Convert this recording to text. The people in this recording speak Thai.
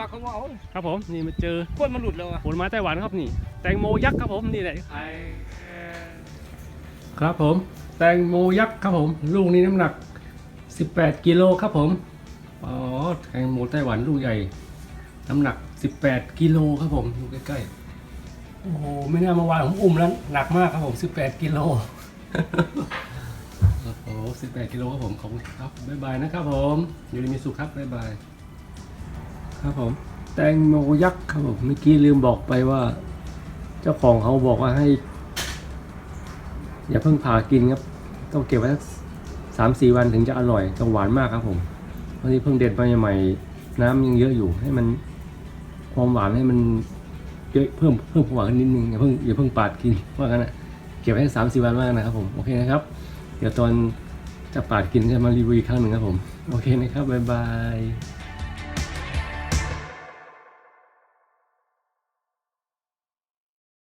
ปากเขาว่าเอาครับผมนี่มาเจอก้นมันหลุดแล้วอะผลไม้ไต้หวันครับนี่ แตงโมยักษ์ครับผมนี่แหละครับผม แตงโมยักษ์ครับผม ลูกนี้น้ำหนัก 18 กิโลครับผมอ๋อแตงโมไต้หวันลูกใหญ่ น้ำหนัก 18 กิโลครับผมดูใกล้ๆโอ้โหไม่น่าเมื่อวานผมอุ้มแล้วหนักมากครับผม 18 กิโลโอ้โห18 กิโลครับผมขอบคุณครับบ๊ายบายนะครับผมอยู่ในมีสุขครับบ๊ายบาย ครับผม แตงโมยักษ์ครับผมเมื่อกี้ลืมบอกไปว่า เจ้าของเขาบอกว่าให้ อย่าเพิ่งผ่ากินครับ ต้องเก็บไว้สักสามสี่วันถึงจะอร่อยจะหวานมากครับผมวันนี้เพิ่งเด็ดมาใหม่ๆน้ำยังเยอะอยู่ ให้มันความหวานให้มันเยอะเพิ่มเพิ่มความหวานนนิดนึงอย่าเพิ่งอย่าเพิ่งปาดกินว่ากันนะเก็บไว้สามสี่วันมากนะครับผมโอเคนะครับ เดี๋ยวตอนจะปาดกินจะมารีวิวอีกครั้งหนึ่งครับผม โอเคนะครับ บ๊ายบาย